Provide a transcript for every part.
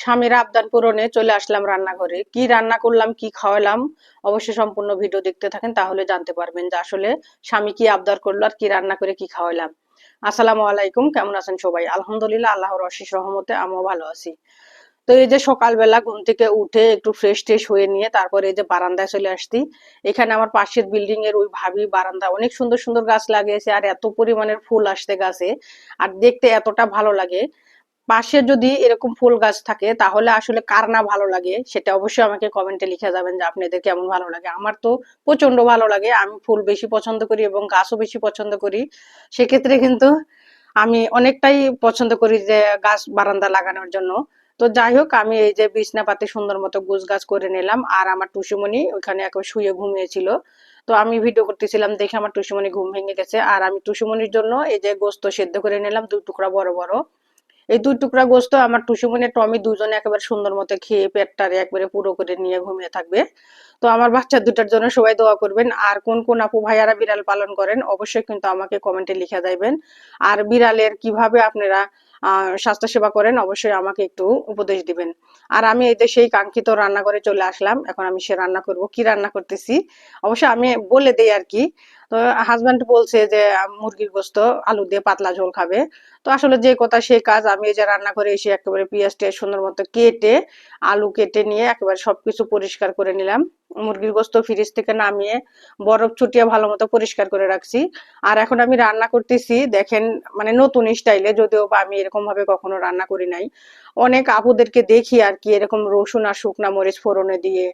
স্বামীর আবদান পূরণে চলে আসলাম রান্নাঘরে। কি রান্না করলাম, কি খাওয়ালাম, অবশ্যই সম্পূর্ণ ভিডিও দেখতে থাকেন, তাহলে জানতে পারবেন যে আসলে স্বামী কি আবদার করল আর কি রান্না করে কি খাওয়ালাম। আসসালামু আলাইকুম, কেমন আছেন সবাই? আলহামদুলিল্লাহ, আল্লাহর অশেষ রহমতে আমিও ভালো আছি। তো এই যে সকালবেলা ঘুম থেকে উঠে একটু ফ্রেশ ট্রেশ হয়ে নিয়ে তারপরে এই যে বারান্দায় চলে আসছি। এখানে আমার পাশের বিল্ডিং এর ওই ভাবি বারান্দা, অনেক সুন্দর সুন্দর গাছ লাগিয়েছে আর এত পরিমাণের ফুল আসতে গাছে। আর দেখতে এতটা ভালো লাগে। পাশে যদি এরকম ফুল গাছ থাকে, তাহলে আসলে কার না ভালো লাগে? সেটা অবশ্যই আমাকে কমেন্টে লিখে যাবেন যে আপনাদের কেমন ভালো লাগে। আমার তো প্রচণ্ড ভালো লাগে। আমি ফুল বেশি পছন্দ করি এবং গাছও বেশি পছন্দ করি। সেক্ষেত্রে কিন্তু আমি অনেকটাই পছন্দ করি যে গাছ বারান্দা লাগানোর জন্য। তো যাই হোক, আমি এই যে বিছনা পাতি সুন্দর মতো গোছ গাছ করে নিলাম আর আমার টুসুমণি ওখানে একবার শুয়ে ঘুমিয়েছিল। তো আমি ভিডিও করতেছিলাম দেখে আমার টুসুমণি ঘুম ভেঙে গেছে। আর আমি টুসুমণির জন্য এই যে গোস্ত সেদ্ধ করে নিলাম, দুই টুকরা বড় বড়। এই দুই টুকরা গোস্ত আমার টুসুমনি টমি দুজনে একেবারে সুন্দর মতো খেয়ে পেটটারে একবারে পুরো করে নিয়ে ঘুমিয়ে থাকবে। তো আমার বাচ্চা দুটার জন্য সবাই দোয়া করবেন। আর কোন কোন আপু ভাইয়ারা বিড়াল পালন করেন, অবশ্যই কিন্তু আমাকে কমেন্টে লিখে দেবেন আর বিড়ালের কীভাবে আপনারা স্বাস্থ্য সেবা করেন, অবশ্যই আমাকে একটু উপদেশ দিবেন। আর আমি এই যে সেই কাঙ্ক্ষিত রান্না করে চলে আসলাম। এখন আমি সে রান্না করব, কি রান্না করতেছি? অবশ্যই আমি বলে দেই আর কি। তো হাজব্যান্ড বলছে যে, মুরগির গোস্ত, আলু দিয়ে পাতলা ঝোল খাবে। তো আসলে যে কথা সেই কাজ, আমি এই যে রান্না করে এসে একেবারে পেঁয়াজ টিয়াজ সুন্দর মতো কেটে, আলু কেটে নিয়ে একেবারে সবকিছু পরিষ্কার করে নিলাম। মুরগির গোস্ত ফ্রিজ থেকে নামিয়ে বরফ ছুটিয়ে ভালো মতো পরিষ্কার করে রাখছি। আর এখন আমি রান্না করতেছি, দেখেন মানে নতুন স্টাইলে যদিও বা আমি এরকম ভাবে কখনো রান্না করি নাই। অনেক আপুদেরকে দেখি আর কি, এরকম রসুন আর শুকনা মরিচ ফোড়নে দিয়ে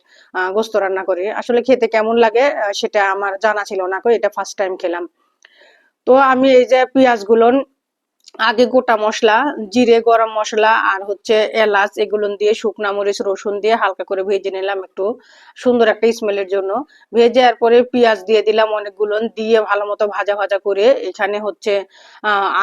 গোস্ত রান্না করে। আসলে খেতে কেমন লাগে সেটা আমার জানা ছিল না এটা ফার্স্ট টাইম খেলাম। তো আমি এই যে পেঁয়াজগুলো আগে গোটা মশলা, জিরে, গরম মশলা আর হচ্ছে এলাচ, এগুলো দিয়ে শুকনা মরিচ, রসুন দিয়ে হালকা করে ভেজে নিলাম একটু সুন্দর একটা স্মেলের জন্য। ভেজে আর পরে পেঁয়াজ দিয়ে দিলাম অনেকগুলো, দিয়ে ভালো মতো ভাজা ভাজা করে এখানে হচ্ছে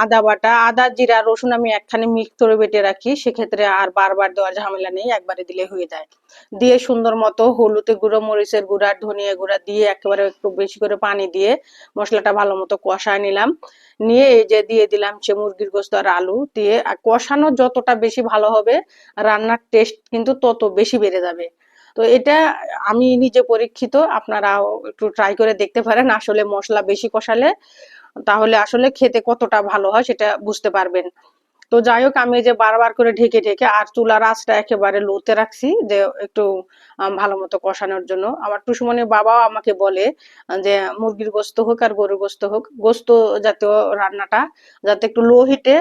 আদা বাটা, আদা, জিরা, রসুন আমি একখানে মিক্স করে বেটে রাখি, সেক্ষেত্রে আর বারবার দেওয়ার ঝামেলা নেই, একবারে দিলে হয়ে যায়। দিয়ে সুন্দর মতো হলুদের গুঁড়ো, মরিচের গুঁড়া ধনিয়া গুঁড়া দিয়ে একেবারে একটু বেশি করে পানি দিয়ে মশলাটা ভালো মতো কষায় নিলাম। নিয়ে এই যে দিয়ে দিলাম সে মুরগির গোস্ত আর আলু দিয়ে। কষানো যতটা বেশি ভালো হবে, রান্নার টেস্ট কিন্তু তত বেশি বেড়ে যাবে। তো এটা আমি নিজে পরীক্ষিত, আপনারাও একটু ট্রাই করে দেখতে পারেন আসলে মশলা বেশি কষালে। তাহলে আসলে খেতে কতটা ভালো হয় সেটা বুঝতে পারবেন। তো যাই হোক আমি যে বারবার করে ঢেকে ঢেকে আর চুলার আঁচটা একেবারে লোতে রাখছি যে একটু ভালো মতো কষানোর জন্য। আমার টুসুমনির বাবাও আমাকে বলে, যে মুরগির গোস্ত হোক আর গরুর গোস্ত হোক, গোস্ত জাতীয় রান্নাটা যাতে একটু লো হিটে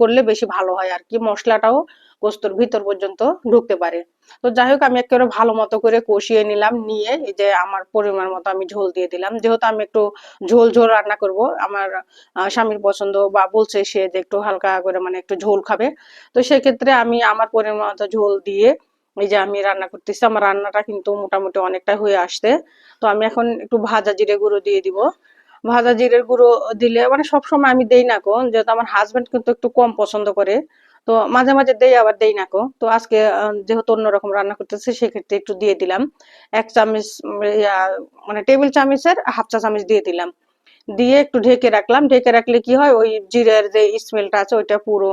করলে বেশি ভালো হয় আর কি। মশলাটাও গোস্তর ভিতর পর্যন্ত ঢুকতে পারে। তো যাই হোক, আমি একেবারে ভালো মতো করে কষিয়ে নিলাম, নিয়ে এই যে আমার পরিমাণ মতো আমি ঝোল দিয়ে দিলাম। যেহেতু আমি একটু ঝোল ঝোল রান্না করব, আমার স্বামীর পছন্দ বা বলছে সে যে একটু হালকা করে মানে একটু ঝোল খাবে। তো সেক্ষেত্রে আমি আমার পরিমাণ মতো ঝোল দিয়ে এই যে আমি রান্না করতেছি, আমার রান্নাটা কিন্তু মোটামুটি অনেকটা হয়ে আসছে। তো আমি এখন একটু ভাজা জিরে গুঁড়ো দিয়ে দিব। ভাজা জিরের গুঁড়ো দিলে মানে সবসময় আমি দেই না কোন যেহেতু আমার হাজবেন্ড কিন্তু একটু কম পছন্দ করে। তো মাঝে মাঝে দেই, আবার দেই না কো। তো আজকে যেহেতু অন্যরকম রান্না করতেছে, সেক্ষেত্রে একটু দিয়ে দিলাম। এক চামচ মানে টেবিল চামচের হাফ চা চামচ দিয়ে দিলাম। দিয়ে একটু ঢেকে রাখলাম। ঢেকে রাখলে কি হয়, ওই জিরের যে স্মেলটা আছে, ওইটা পুরো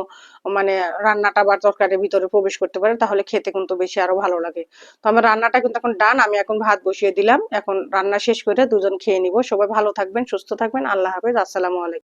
মানে রান্নাটা বা তরকারির ভিতরে প্রবেশ করতে পারে, তাহলে খেতে কিন্তু বেশি আরও ভালো লাগে। তো আমার রান্নাটা কিন্তু এখন ডান আমি এখন ভাত বসিয়ে দিলাম। এখন রান্না শেষ করে দুজন খেয়ে নিব। সবাই ভালো থাকবেন, সুস্থ থাকবেন। আল্লাহ হাফেজ। আসসালামু আলাইকুম।